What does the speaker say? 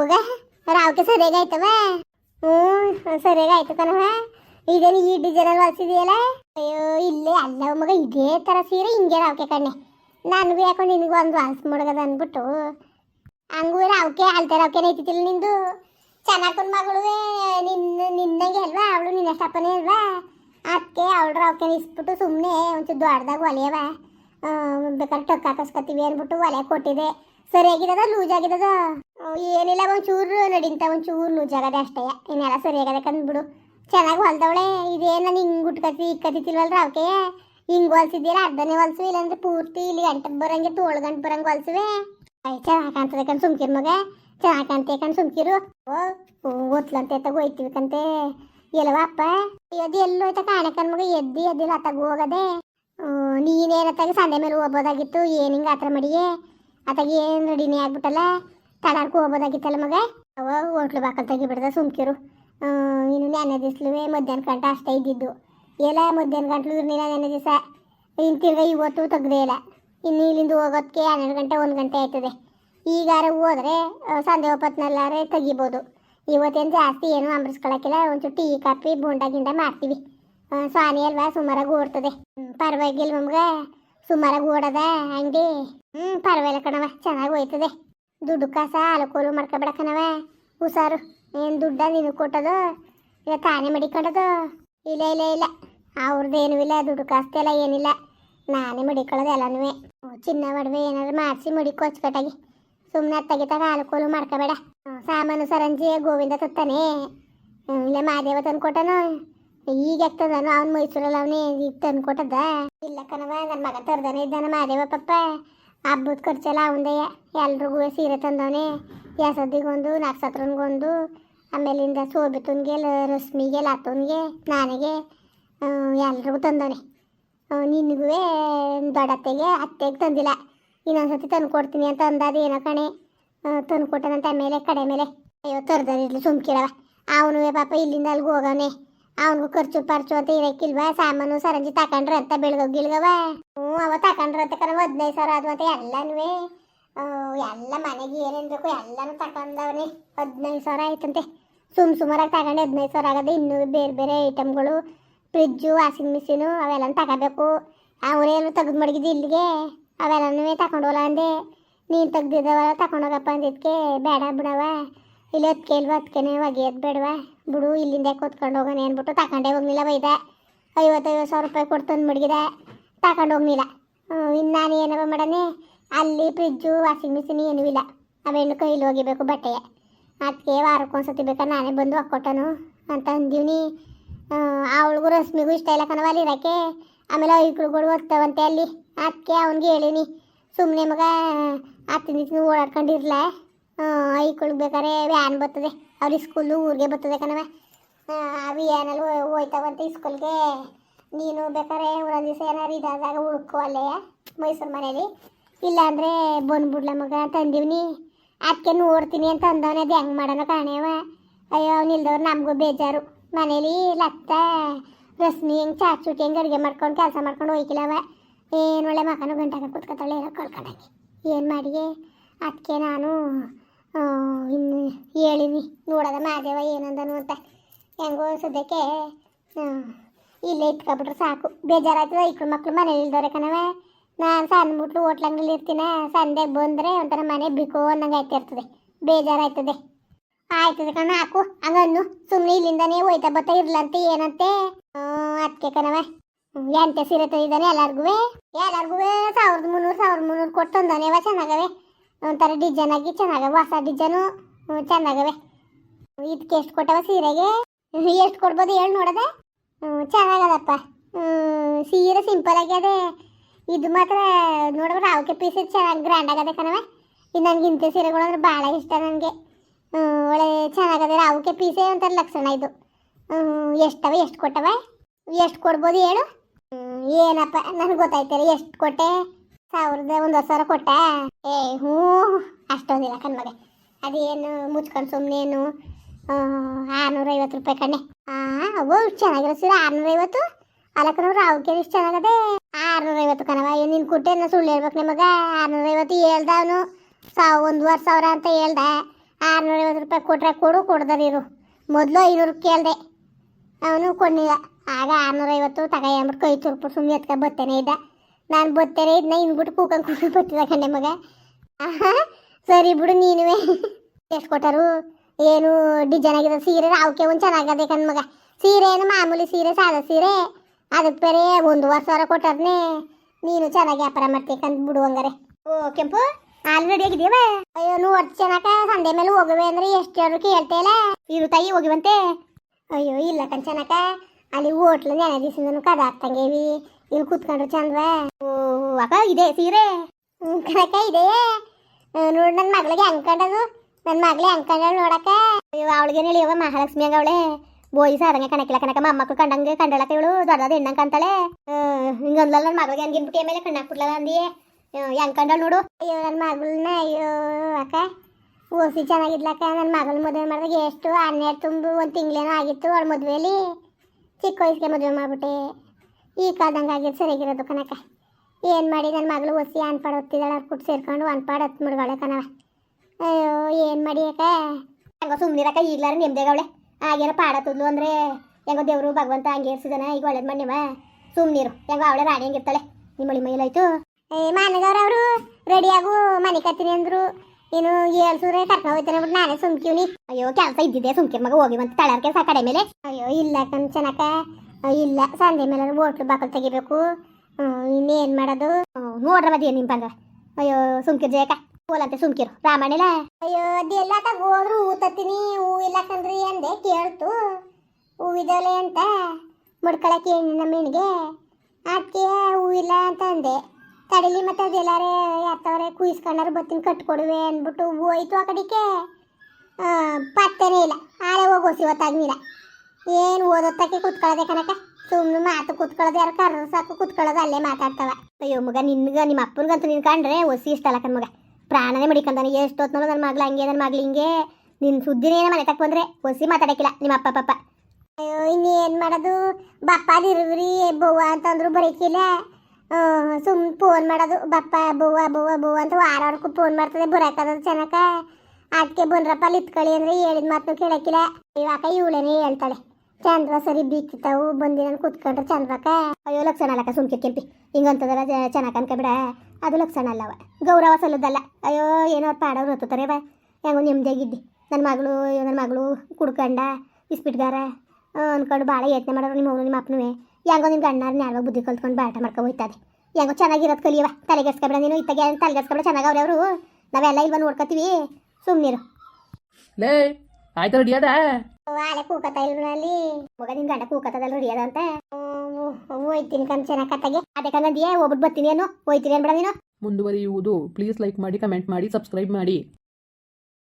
ಮಗ? ರಾವ್ಕೆ ಸರಿಯಾಗಾಯ್ತವ? ಹ್ಞೂ ಸರಿಯಾಗಾಯ್ತು ಕಣವ ಇದೇನು ಈ ಡಿಸೈನಲ್ಲಿ ಹೊಲಿಸಿದೆಯಲ್ಲ? ಅಯ್ಯೋ, ಇಲ್ಲೇ ಅಲ್ಲ ಮಗ, ಇದೇ ಥರ ಸೀರೆ ಹಿಂಗೆ ರಾವ್ಕೆ ಕಣ್ಣೆ. ನನಗೂ ಯಾಕೋ ನಿನಗೂ ಒಂದು ಹೊಲ್ಸ್ ಮುಡ್ಗದ ಅಂದ್ಬಿಟ್ಟು ಹಂಗೂ ರಾವ್ಕೆ ಅಲ್ತೆ ರಾವ್ಕೆ ಐತಿತ್ತಿಲ್ಲ ನಿಂದು. ಚೆನ್ನಾಕೊಂಡ್ ಮಗಳುವೆ ನಿನ್ನ ನಿನ್ನಂಗೆ ಅಲ್ವಾ? ಅವಳು ನಿನ್ನಷ್ಟಪ್ಪನೇ ಅಲ್ವಾ? ಅದಕ್ಕೆ ಅವಳು ರಾವ್ಕೆ ಇಸ್ಬಿಟ್ಟು ಸುಮ್ಮನೆ ಒಂಚೂರು ದೊಡ್ಡದಾಗ ಒಲೆಯವ. ಬೇಕಾದ್ರೆ ಟೊಕ್ಕ ಹಾಕಿಸ್ಕೊತೀವಿ ಅಂದ್ಬಿಟ್ಟು ಒಲೆ ಕೊಟ್ಟಿದೆ. ಸರಿಯಾಗಿದ್ದದ ಲೂಸ್ ಆಗಿದ್ದದ ಏನಿಲ್ಲ ಒಂಚೂರು ನಡಿಂತ ಒಂಚೂರು ಲೂಸ್ ಆಗದೆ ಅಷ್ಟೇ. ಇನ್ನೆಲ್ಲ ಸರಿಯಾಗದೆ ಕಂದ್ಬಿಡು. ಚೆನ್ನಾಗಿ ಹೊಲ್ದವಳೆ. ಇದೇ ನಾನು ಹಿಂಗೆ ಉಟ್ಕತಿ ಇಕ್ಕತಿಲ್ವಲ್ಲ ರಾವಕೆ ಹಿಂಗೆ ಹೊಲ್ಸಿದ್ದೀರ? ಅರ್ಧನೇ ಹೊಲ್ಸು, ಇಲ್ಲಂದ್ರೆ ಪೂರ್ತಿ ಇಲ್ಲಿ ಗಂಟೆ ಬರಂಗೆ, ತೋಳು ಗಂಟೆ ಬರಂಗೆ ಹೊಲ್ಸುವೆ. ಚೆನ್ನಾಗಿ ಕಾಣ್ತದೆ ಕಣ್ ಸುಮ್ಕಿರ್ ಮಗ. ಚೆನ್ನಾಗಿ ಕಾಣ್ತೆ ಕಣ್ ಸುಮ್ಕಿರು? ಓ ಓದ್ಲಂತೆ ತಗೋ ಕಂತೆ ಎಲ್ಲವ ಅಪ್ಪ? ಎದ್ದು ಎಲ್ಲೋಯ್ತ ಕಾಣಕನ್ ಮಗ? ಎದ್ದಿ ಎದ್ದಿಲ್ಲ ಅತ್ತಾಗ ಹೋಗದೆ. ನೀನೇನತ್ತಾಗ ಸಂಡೆ ಮೇಲೆ ಹೋಗ್ಬೋದಾಗಿತ್ತು. ಏನು ಹಿಂಗೆ ಮಾಡಿಯೇ? ಅತ್ತಾಗ ಏನು ರೆಡಿನೇ ಆಗ್ಬಿಟ್ಟಲ್ಲ? ತಡಾರ್ಕು ಹೋಗೋದಾಗಿತ್ತಲ್ಲ ಮಗ? ಅವ ಹೋಟ್ಲು ಬಾಕಲ್ ತೆಗಿಬಿಡ್ದ ಸುಮ್ಕಿರು. ಇನ್ನು ನೆನೆ ದಿಸ್ಲುವೆ ಮಧ್ಯಾಹ್ನ ಗಂಟೆ ಅಷ್ಟೇ ಇದ್ದಿದ್ದು. ಎಲ್ಲ ಮಧ್ಯಾಹ್ನ ಗಂಟ್ಲು ಇರ್ಲಿಲ್ಲ ನೆನೆ ದಿವಸ. ಇನ್ನು ತಿರ್ಗ ಇವತ್ತು ತೆಗ್ದೇ ಇಲ್ಲ. ಇನ್ನು ಇಲ್ಲಿಂದ ಹೋಗೋದಕ್ಕೆ ಹನ್ನೆರಡು ಗಂಟೆ, ಒಂದು ಗಂಟೆ ಆಯ್ತದೆ. ಈಗಾರ ಹೋದರೆ ಸಂಜೆ ಒಪ್ಪತ್ನಲ್ಲಾರೆ ತೆಗಿಬೋದು. ಇವತ್ತೇನು ಜಾಸ್ತಿ ಏನು ಅಂಬರಿಸ್ಕೊಳಕ್ಕಿಲ್ಲ. ಒಂಚೂರು ಟೀ, ಕಾಫಿ, ಬೋಂಡ, ಗಿಂಡ ಮಾಡ್ತೀವಿ. ಸ್ವಾನಿ ಅಲ್ವಾ ಸುಮಾರಾಗಿ ಓಡ್ತದೆ. ಪರವಾಗಿಲ್ಲ ನಮ್ಗೆ ಸುಮಾರಾಗಿ ಓಡದ, ಅಂಗಡಿ. ಹ್ಞೂ ಪರವಾಗಿಲ್ಲ ಕಣವ ಚೆನ್ನಾಗಿ ಹೋಯ್ತದೆ. ದುಡ್ಡು ಕಾಸ ಅಲಕೋಲು ಮಾಡ್ಕೊಬೇಡ ಕಣವ ಹುಷಾರು ಏನು ದುಡ್ಡ ನೀನು ಕೊಟ್ಟದು ಇಲ್ಲ ತಾನೇ ಮಡಿಕೊಂಡದು. ಇಲ್ಲ ಇಲ್ಲ ಇಲ್ಲ ಅವ್ರದ್ದೇನೂ ಇಲ್ಲ ದುಡ್ಡು ಕಾಸ್ತಿ ಎಲ್ಲ ಏನಿಲ್ಲ. ನಾನೇ ಮಡಿಕೊಳ್ಳೋದು ಎಲ್ಲನೂ ಚಿನ್ನ ಒಡವೆ ಏನಾದ್ರು ಮಾಡಿಸಿ ಮಡಿಕೋ ಅಚ್ಚುಕಟ್ಟಾಗಿ ಸುಮ್ಮನೆ ತೆಗಿತಾಗ ಅಲಕೋಲು ಮಾಡ್ಕೋಬೇಡ. ಹ್ಮ್, ಸಾಮಾನು ಸರಂಜಿ ಗೋವಿಂದ ತತ್ತಾನೆ. ಹ್ಮ್, ಇಲ್ಲ ಮಾದೇವ ತಂದ್ಕೊಟ್ಟನು ಈಗ ತಂದನು ಅವ್ನು ಮೈಸೂರಲ್ಲಿ ಅವನೇ ಈಗ ತಂದ್ಕೊಟ್ಟದ ಇಲ್ಲ ಕಣವ ನನ್ನ ಮಗ ತರ್ದಾನೆ ಇದ್ದಾನ ಮಾದೇವ ಪಪ್ಪ. ಹಬ್ಬದ ಖರ್ಚೆಲ್ಲ ಅವಂದಯ್ಯ ಎಲ್ರಿಗೂ ಸೀರೆ ತಂದವನೆ. ಯಾಸದಿಗೊಂದು ನಕ್ಷತ್ರನಿಗೊಂದು ಆಮೇಲಿಂದ ಸೋಬಿತನ್ಗೆ ರಶ್ಮಿಗೆ, ಲತನ್ಗೆ, ನನಗೆ ಎಲ್ರಿಗೂ ತಂದವನೆ. ನಿನಗೂ ದೊಡ್ಡತ್ತೆಗೆ ಅತ್ತೆಗೆ ತಂದಿಲ್ಲ. ಇನ್ನೊಂದ್ಸತಿ ತಂದು ಕೊಡ್ತೀನಿ ಅಂತ ಅಂದಾದ ಏನೋ ಕಣೆ. ತಂದು ಕೊಟ್ಟನಂತ ಆಮೇಲೆ ಕಡೆ ಮೇಲೆ ಅಯ್ಯೋ, ತರ್ದಾರಿರ್ಲಿ ಸುಮ್ಕಿಡವ ಅವನು ಪಾಪ ಇಲ್ಲಿಂದ ಅಲ್ಲಿಗೆ ಹೋಗವನೆ. ಅವನಿಗೂ ಖರ್ಚು ಪರ್ಚು ಅಂತ ಇರಕ್ಕಿಲ್ವಾ? ಸಾಮಾನು ಸರಂಜಿ ತಕೊಂಡ್ರೆ ಅಂತ ಬೆಳಗೋಗಿಲ್ಗವ ಹ್ಞೂ, ಅವ ತಕೊಂಡ್ರೆ ಅಂತ ಕಣ ಹದಿನೈದು ಸಾವಿರ ಅದು ಅಂತ ಎಲ್ಲನೂ ಎಲ್ಲ ಮನೆಗೆ ಏನೇನು ಬೇಕು ಎಲ್ಲನೂ ತಕೊಂಡವ್ರಿ ಹದಿನೈದು ಸಾವಿರ ಆಯ್ತಂತೆ. ಸುಮ್ ಸುಮಾರಾಗಿ ತಗೊಂಡು ಹದಿನೈದು ಸಾವಿರ ಆಗದೆ ಇನ್ನೂ ಬೇರೆ ಬೇರೆ ಐಟಮ್ಗಳು. ಫ್ರಿಜ್ಜು, ವಾಷಿಂಗ್ ಮಿಷಿನು ಅವೆಲ್ಲ ತಗೋಬೇಕು. ಅವರೇನು ತೆಗೆದು ಮಡಗಿದ್ದು ಇಲ್ಲಿಗೆ. ಅವೆಲ್ಲನೂ ತಗೊಂಡೋಲ್ಲ ಅಂದೆ. ನೀನು ತೆಗ್ದಿದ್ದವಲ್ಲ ತಗೊಂಡೋಗಪ್ಪ ಅಂದಿದ್ದಕ್ಕೆ ಬೇಡ ಬಿಡವ ಇಲ್ಲಿ ಹತ್ಕೆ ಇಲ್ವ, ಹತ್ಕೆನೆ ಒಗೆಯೋದು ಬೇಡವ. ಬಿಡು, ಇಲ್ಲಿಂದ ಕೂತ್ಕೊಂಡು ಹೋಗೋಣ ಅಂದ್ಬಿಟ್ಟು ತಗೊಂಡೇ ಹೋಗ್ಲಿಲ್ಲ ಬೈದೆ ಐವತ್ತೈವತ್ತು ಸಾವಿರ ರೂಪಾಯಿ ಕೊಟ್ಟು ತಂದು ಮಡಗಿದೆ. ತಗೊಂಡು ಹೋಗ್ಲಿಲ್ಲ ಇನ್ನು ನಾನು ಏನವ ಮಾಡನೆ? ಅಲ್ಲಿ ಫ್ರಿಜ್ಜು ವಾಷಿಂಗ್ ಮಿಷಿನ್ ಏನೂ ಇಲ್ಲ. ಅವೆಣ್ಣು ಕೈಲಿ ಹೋಗಿಬೇಕು ಬಟ್ಟೆಗೆ. ಅದಕ್ಕೆ ವಾರಕ್ಕೊಂದ್ಸತಿ ಬೇಕಾ ನಾನೇ ಬಂದು ಹಾಕ್ಕೊಟ್ಟನು ಅಂತ ಅಂದೀವ್ನಿ. ಅವಳಿಗೂ ರಶ್ಮಿಗೂ ಇಷ್ಟ ಇಲ್ಲ ಕಣವ ಆಮೇಲೆ ಐಕ್ಳುಗಳು ಓದ್ತಾವಂತೆ ಅಲ್ಲಿ. ಅದಕ್ಕೆ ಅವ್ನಿಗೆ ಹೇಳಿನಿ ಸುಮ್ಮನೆ ಮಗ ದಿವ್ಸ ಓಡಾಡ್ಕೊಂಡಿರ್ಲ. ಐಕ್ಳಿಗೆ ಬೇಕಾದ್ರೆ ವ್ಯಾನ್ ಬರ್ತದೆ. ಅವ್ರ ಸ್ಕೂಲು ಊರಿಗೆ ಬರ್ತದೆ ಕಣವ ಅವಿ ಏನಲ್ಲಿ ಹೋಯ್ತಾವಂತೆ ಸ್ಕೂಲ್ಗೆ ನೀನು ಬೇಕಾದ್ರೆ ಒಂದೊಂದು ದಿವಸ ಏನಾರು ಇದಾದಾಗ ಉಳ್ಕೊ ಅಲ್ಲೇ ಮೈಸೂರು ಮನೇಲಿ. ಇಲ್ಲಾಂದರೆ ಬಂದ್ಬಿಡ್ಲ ಮಗ, ತಂದೀವ್ನಿ. ಅದಕ್ಕೆ ನೋಡ್ತೀನಿ ಅಂತ ಅಂದವನೇ, ಅದು ಹೆಂಗೆ ಮಾಡೋಣ ಕಾಣೆವ ಅಯ್ಯೋ ಅವ್ನಿಲ್ದವ್ರು ನಮಗೂ ಬೇಜಾರು. ಮನೇಲಿ ಲತ್ತ, ರಶ್ಮಿ ಹೆಂಗೆ ಚಾಚುಟಿ ಹೆಂಗೆ ಅಡುಗೆ ಮಾಡ್ಕೊಂಡು ಕೆಲಸ ಮಾಡ್ಕೊಂಡು ಹೋಯ್ಕಿಲ್ಲವ ಏನು ಒಳ್ಳೆ ಮಕನು ಗಂಟಾಗ ಕೂತ್ಕೊತಾಳೆ ಕಳ್ಕೊಂಡಂಗೆ ಏನು ಮಾಡಿಗೆ ಅದಕ್ಕೆ ನಾನು ಇನ್ನು ಹೇಳಿನಿ ನೋಡೋದ ಮಾದೇವ ಏನಂದನು ಅಂತ. ಹೆಂಗೋ ಸದ್ಯಕ್ಕೆ ಇಲ್ಲೇ ಇಟ್ಕೊಬಿಟ್ರೆ ಸಾಕು. ಬೇಜಾರಾಯ್ತದ ಇಕ್ಕಳು ಮಕ್ಳು ಮನೇಲಿ ಇಲ್ದವ್ರೆ ಕಣವ ನಾನು ಸಣ್ಣ ಮುಟ್ಲು ಹೋಟ್ಲಂಗಲ್ಲಿ ಇರ್ತೀನ ಸಂಜೆ ಬಂದರೆ ಒಂಥರ ಮನೆ ಬಿಕೋ ಅನ್ನಂಗೆ ಆಯ್ತಿರ್ತದೆ ಬೇಜಾರಾಯ್ತದೆ. ಆಯ್ತದೆ ಕಣ ಹಾಕು. ಹಂಗನ್ನು ಸುಮ್ಮನೆ ಇಲ್ಲಿಂದನೇ ಹೋಯ್ತಾ ಬರ್ತಾ ಇರ್ಲಂತೆ, ಏನಂತೆ? ಅದಕ್ಕೆ ಕಣವ ಎಂಟೆ ಸೀರೆ ತಂದಿದ್ದಾನೆ ಎಲ್ಲರಿಗೂ ಎಲ್ಲರಿಗೂ ಸಾವಿರದ ಮುನ್ನೂರು ಸಾವಿರದ ಮುನ್ನೂರು ಕೊಟ್ಟು ತಂದಾನೆವ ಚೆನ್ನಾಗವೆ. ಒಂಥರ ಡಿಸೈನ್ ಆಗಿ ಚೆನ್ನಾಗವೆ, ಹೊಸ ಡಿಸೈನು ಚೆನ್ನಾಗವೆ. ಇದಕ್ಕೆ ಎಷ್ಟು ಕೊಟ್ಟವ ಸೀರೆಗೆ? ಎಷ್ಟು ಕೊಡ್ಬೋದು ಹೇಳಿ ನೋಡದೆ? ಚೆನ್ನಾಗದಪ್ಪ. ಸೀರೆ ಸಿಂಪಲ್ ಆಗ್ಯದೆ ಇದು ಮಾತ್ರ ನೋಡಿದ್ರೆ ರಾವಕ್ಕೆ ಪೀಸ್ ಚೆನ್ನಾಗಿ ಗ್ರ್ಯಾಂಡ್ ಆಗದೆ ಕಣವೆ ಇದು ನನಗೆ ಇಂಥ ಸೀರೆಗಳು ಅಂದ್ರೆ ಭಾಳ ಇಷ್ಟ ನನಗೆ ಒಳ್ಳೆ ಚೆನ್ನಾಗದೆ ರಾವಕ್ಕೆ ಪೀಸೇ ಒಂಥರ ಲಕ್ಷಣ ಇದು. ಎಷ್ಟವ, ಎಷ್ಟು ಕೊಟ್ಟವ? ಎಷ್ಟು ಕೊಡ್ಬೋದು ಹೇಳು? ಏನಪ್ಪ, ನನಗೆ ಗೊತ್ತಾಯ್ತಲ್ಲ ಎಷ್ಟು ಕೊಟ್ಟೆ? ಸಾವಿರದ ಒಂದು ಸಾವಿರ ಕೊಟ್ಟ. ಏ, ಹ್ಞೂ, ಅಷ್ಟೊಂದಿಲ್ಲ ಕಣ್ಮಗ ಅದೇನು ಮುಚ್ಕೊಂಡು ಸುಮ್ಮನೇನು ಆರುನೂರೈವತ್ತು ರೂಪಾಯಿ ಕಣ್ಣೆ. ಅವು ಚೆನ್ನಾಗಿರೋ ಸೀರೆ ಆರ್ನೂರೈವತ್ತು? ಅಲಕ್ಕನವ್ರು ಅವಕ್ಕೆ ಇಷ್ಟು ಚೆನ್ನಾಗದೆ. ಆರ್ನೂರೈವತ್ತು ಕಣವ ಏನು ನಿನ್ನ ಕುಟ್ಟೆ ಸುಳ್ಳು ಹೇಳ್ಬೇಕು ನಿಮಗ. ಆರುನೂರೈವತ್ತು ಹೇಳ್ದ ಅವನು. ಸಾವ್, ಒಂದುವರೆ ಸಾವಿರ ಅಂತ ಹೇಳ್ದ. ಆರ್ನೂರೈವತ್ತು ರೂಪಾಯಿ ಕೊಟ್ರೆ ಕೊಡು ಕೊಡ್ದರಿರು ಮೊದಲು ಐನೂರು ಕೇಳ್ದೆ. ಅವನು ಕೊಡ್ಲಿಲ್ಲ. ಆಗ ಆರ್ನೂರೈವತ್ತು ತಗ ಅಂದ್ಬಿಟ್ಟು ಕೈ ತುರ್ಪು ಸುಮ್ಮನೆ ಎತ್ಕೊಂಡು ಬರ್ತೇನೆ ಇದ್ದ. ನಾನು ಬರ್ತೇನೆ ಇದನ್ನ ಇನ್ಬಿಟ್ಟು ಕೂಕಂಗೆ ಕೂಕಂಗೆ ಬರ್ತದ ಕಣ್ಣೆ ಮಗ. ಸರಿ ಬಿಡು ನೀನುವೆ. ಎಷ್ಟು ಕೊಟ್ಟರು. ಏನು ಡಿಸೈನ್ ಆಗಿದೆ ಸೀರೆ ಅವಕ್ಕೆ ಒಂದು ಚೆನ್ನಾಗದೆ ಕಣ್ ಮಗ. ಸೀರೆ ಏನು ಮಾಮೂಲಿ ಸೀರೆ, ಸಾದ ಸೀರೆ. ಅದಕ್ಕೆ ಬೇರೆ ವರ್ಷ ಸಾವಿರ ಕೊಟ್ಟಾರ್ನೆ. ನೀನು ಚೆನ್ನಾಗಿ ವ್ಯಾಪಾರ ಮಾಡ್ತೀಕಂತ ಬಿಡು ಹಂಗಾರೆ. ಓ, ಕೆಂಪು, ಹಾಲು ರೆಡಿ ಅಯ್ಯೋ ವರ್ಷ ಚೆನ್ನಾಗ ಸಂಡೆ ಮೇಲೆ ಹೋಗುವೆ ಅಂದ್ರೆ ಎಷ್ಟು ಹೇಳರು ಕೇಳ್ತಾ ಇಲ್ಲ? ಇರು ತಾಯಿ ಹೋಗಿವಂತೆ ಅಯ್ಯೋ, ಇಲ್ಲ ಕಣ್ ಚೆನ್ನಾಗ ಅಲ್ಲಿ ಹೋಟ್ಲು ನೆನೆ ದಿವಸದಿಂದ ಕದ ಹಾಕ್ತಂಗೇವಿ ಇಲ್ಲಿ ಕೂತ್ಕೊಂಡ್ರೆ ಚಂದ್ವಾ? ಅಕ್ಕ, ಇದೆ, ಸೀರೆ? ಕಣಕ ಇದೆ ನೋಡು ನನ್ನ ಮಗಳಿಗೆ ಅಂಕಂಡದು ನನ್ನ ಮಗಳೇ ಅಂಕಂಡಳು ನೋಡಕ್ಕ? ಅಯ್ಯೋ, ಅವಳಿಗೆ ಹೇಳಿಯವ ಮಹಾಲಕ್ಷ್ಮಿ ಹಂಗ ಅವಳೆ. ಬೋಯಿ ಅದಂಗೆ ಕಣಕಿಲ್ಲ ಕಣಕ ಮೊಮ್ಮಕ್ಕಳು ಕಂಡಂಗೆ ಕಂಡಳಕ ಇವಳು, ದೊಡ್ಡದ ಹೆಣ್ಣಂಗೆ ಕಂತಾಳೆ ಹಿಂಗಂದ್ಲಲ್ಲ ನನ್ನ ಮಗಳಿಗೆ ಹಂಗಿನ್ಬಿಟ್ಟು ಮೇಲೆ ಕಣ್ಣಾಕ್ಬಿಟ್ಲಲ್ಲ ಅಂದಿಯೇ. ಹೆಂಗ್ ಕಂಡಳು ನೋಡು. ಅಯ್ಯೋ ನನ್ನ ಮಗಳನ್ನ, ಅಯ್ಯೋ, ಅಕ್ಕ. ಓಸಿ ಚೆನ್ನಾಗಿದ್ಲಕ್ಕ ನನ್ನ ಮಗಳ ಮದುವೆ ಮಾಡಿದಾಗ ಎಷ್ಟು ಹನ್ನೆರಡು ತುಂಬು, ಒಂದು ತಿಂಗಳೇನೋ ಆಗಿತ್ತು ಅವಳ ಮದುವೆಲಿ. ಚಿಕ್ಕ ವಯಸ್ಸಿಗೆ ಮದುವೆ ಮಾಡ್ಬಿಟ್ಟೆ. ಈ ಕಾಲದಂಗೆ ಆಗಿದ್ದು ಸರಿಯಾಗಿರೋದು ಕನಕ ಏನು ಮಾಡಿ ನನ್ನ ಮಗಳು ಒಸಿ ಅನ್ಪಾಡು ಹೊತ್ತಿದ್ದಾಳೆ ಅವ್ರು ಕುಟ್ಟು ಸೇರ್ಕೊಂಡು ಅನ್ಪಾಡು ಹತ್ತು ಮುಡ್ಗಾಳೆ ಕಣವ. ಅಯ್ಯೋ ಏನು ಮಾಡಿ ಯಾಕೆ ಹೆಂಗೋ ಸುಮ್ಮನಿರಕ್ಕ ಈಗ್ಲಾರ ನಿಮ್ದೇಗವಳೆ ಆಗೇನೋ ಪಾಡತ್ತದ್ಲು ಅಂದರೆ ಹೆಂಗೋ ದೇವರು ಭಗವಂತ ಹಂಗೆ ಏರ್ಸಿದಾನ ಈಗ ಒಳ್ಳೇದು ಮಣ್ಣಿವ ಸುಮ್ಮನಿರು ಹೆಂಗೋ ಅವಳೆ ರಾಣಿ ಹಂಗಿರ್ತಾಳೆ. ನಿಮ್ಮ ಮಳಿ ಮೈಲಾಯ್ತು ಏ ಮಾನಗವ್ರವರು ರೆಡಿಯಾಗು ಮನೆ ಕತ್ತೀನಿ ಅಂದ್ರು. ಏನು ಏಳ್ಸೂರೆ ಕರ್ಕೊಂಡು ಹೋಗ್ತಾನೆ ಬಿಟ್ಟು ನಾನೇ ಸುಮ್ಕಿವ್ನಿ. ಅಯ್ಯೋ ಕೆಲಸ ಇದ್ದಿದ್ದೆ ಸುಮ್ಕಿರ್ ಮಗ ಹೋಗಿ ಬಂತು ತಳಾರ್ ಕೆಲಸ ಕಡೆ ಮೇಲೆ. ಅಯ್ಯೋ ಇಲ್ಲ ಕಣ್ ಚೆನ್ನಕ ಇಲ್ಲ, ಸಂಜೆ ಮೇಲೆ ಹೋಟ್ಲು ಬಾಕಲ್ ತೆಗಿಬೇಕು. ಇನ್ನೇನು ಮಾಡೋದು? ನೋಡ್ರ ಮದಿ ನಿಮ್ ಬಂದ ಅಯ್ಯೋ, ಸುಮ್ಕಿರ್ ಜಯಕ ಹೋಲಂತೆ ಸುಮ್ಕಿರು. ರಾಮಣ್ಣಿಲ. ಅಯ್ಯೋ ಅದೆಲ್ಲ ತಗೋದ್ರು ಹೂ ತತ್ತೀನಿ ಹೂ ಇಲ್ಲ ಕಣ್ರಿ ಅಂದೆ ಕೇಳ್ತು. ಹೂವಿದಲೆ ಅಂತ ಮುಡ್ಕೊಳಕ್ಕೆ ಹೆಣ್ಣಿನ ಹೆಣ್ಣಿಗೆ ಅದಕ್ಕೆ ಹೂ ಇಲ್ಲ ಅಂತ ಅಂದೆ. ತಡಿಲಿ ಮತ್ತೆ ಅದೆಲ್ಲರೇ ಯಾತವ್ರೆ ಕುಯಿಸ್ಕೊಂಡಾರು ಬತ್ತಿನ ಕಟ್ಕೊಡುವೆ ಅಂದ್ಬಿಟ್ಟು ಹೋಯ್ತು ಆ ಕಡೆಗೆ ಪತ್ತೆನೇ ಇಲ್ಲ. ಆಳೆ ಹೋಗೋಸಿ ಇವತ್ತಾಗ್ನಿಲ್ಲ. ಏನು ಓದೋತ್ತಕ್ಕೆ ಕುತ್ಕೊಳ್ಳೋದೆ ಕನಕ ಸುಮ್ಮನೆ ಮಾತು ಕುತ್ಕೊಳ್ಳೋದು ಯಾರು? ಕರ್ರ ಸಾಕು ಕುತ್ಕೊಳ್ಳೋದು ಅಲ್ಲೇ ಮಾತಾಡ್ತವ. ಅಯ್ಯೋ ಮಗ, ನಿನ್ಗ ನಿಮ್ಮ ಅಪ್ಪನಿಗಂತೂ ನಿನ್ ಕಂಡ್ರೆ ಒಸಿ ಇಷ್ಟ ಅಲ್ಲ ಮಗ. ಪ್ರಾಣನೇ ಮಡಿಕಂದಾನೆ ಎಷ್ಟು ಹೊತ್ತು ನನ್ನ ಮಗ್ಳು, ಹಂಗೆ ನನ್ನ ಮಗ್ಳು, ಹಿಂಗೆ. ನಿನ್ನ ಸುದ್ದಿನೇ ಮನೆ ತಕ್ಕ ಬಂದ್ರೆ ಒಸಿ ಮಾತಾಡಕ್ಕಿಲ್ಲ ನಿಮ್ಮ ಅಪ್ಪ ಪಪ್ಪ ಅಯ್ಯೋ, ಇನ್ನೇನು ಮಾಡೋದು? ಬಪ್ಪ ದಿರ್ವ್ರಿ ಬವ್ವ ಅಂತಂದ್ರು ಬರೀಕಿಲ್ಲ. ಸುಮ್ ಫೋನ್ ಮಾಡೋದು. ಬಪ್ಪ, ಬವ್ವ ಬವ್ವ ಬವ್ವ ಅಂತ ವಾರ ವಾರಕ್ಕೂ ಫೋನ್ ಮಾಡ್ತದೆ. ಬರಕದ ಚೆನ್ನಕ ಅದಕ್ಕೆ ಬಂದ್ರಪ್ಪ ಅಲ್ಲಿ ಅಂದ್ರೆ ಹೇಳಿದ ಮಾತು ಕೇಳಕ್ಕಿಲ್ಲ. ಇವಾಗ ಇವಳೇನೆ ಹೇಳ್ತಾಳೆ. ಚಂದ್ವ ಸರಿ ಬೀಗ್ತಿತ್ತಾವು ಬಂದಿ ನಾನು ಕೂತ್ಕೊಂಡ್ರೆ ಚಂದ್ರಕ್ಕ ಅಯ್ಯೋ, ಲಕ್ಷಣ ಅಲ್ಲಕ್ಕ, ಸುಮ್ಕೆ ಕೆಂಪಿ. ಹಿಂಗಂತದಲ್ಲ ಚೆನ್ನಾಗಿ ಅನ್ಕೊಬಿಡ ಅದು ಲಕ್ಷಣ ಅಲ್ಲವ ಗೌರವ ಸಲ್ಲದಲ್ಲ. ಅಯ್ಯೋ, ಏನೋ ಪಾಡವ್ರು ಹತ್ತುತ್ತಾರೆ ಬಾ. ಹೆಂಗೋ ನೆಮ್ಮದಿಯಾಗಿದ್ದಿ ನನ್ನ ಮಗಳು ನನ್ನ ಮಗಳು ಕುಡ್ಕಂಡ, ಇಸ್ಪಿಟ್ಗಾರ. ಅನ್ಕೊಂಡು ಭಾಳ ಯತ್ನ ಮಾಡೋರು ನಿಮ್ಮ ನಿಮ್ಮ ಅಪ್ಪನೂ ಹೆಂಗೋ ನಿಮ್ಮ ಗಂಡನ ನ್ಯಾರವಾಗ ಬುದ್ಧಿ ಕಲ್ತ್ಕೊಂಡು ಬಾಟ ಮಾಡ್ಕೊಂಡು ಹೋಯ್ತದೆ ಹೆಂಗೋ ಚೆನ್ನಾಗಿರೋದು ಕಲಿಯವ ತಲೆಗೆಸ್ಕೊಬೇಡ ನೀನು ಇತ್ತಾಗೆ ತಲೆಗೆಸ್ಕೊಬೇಡ ಚೆನ್ನಾಗವ್ರೆ ಅವರು ನಾವೆಲ್ಲ ಬಂದು ನೋಡ್ಕೊತೀವಿ. ಸುಮ್ಮನಿರು ಲೇ ಆಯ್ತು ರೆಡಿ ಅದ? ಆಳೆ ಕೂಕತ ಇಲ್ಲಿ ಮಗ ನಿನ್ ಗಂಡ ಕೂಕತದಲ್ಲ ರೆಡಿ ಅದಂತ. ಹೋಯ್ತೀನಿ ಕಣ್ ಚೆನ್ನಾಗಿ ಕತ್ತಗೆ. ಅದೇ ಕನ್ನಡಿಯೇ ಹೋಗ್ಬಿಟ್ಟು ಬರ್ತೀನಿ ಏನು? ಹೋಯ್ತೀನಿ ಅನ್ಬೇಡ ನೀನು? ಮುಂದುವರಿಯುವುದು. ಪ್ಲೀಸ್ ಲೈಕ್ ಮಾಡಿ ಕಮೆಂಟ್ ಮಾಡಿ ಸಬ್ಸ್ಕ್ರೈಬ್ ಮಾಡಿ.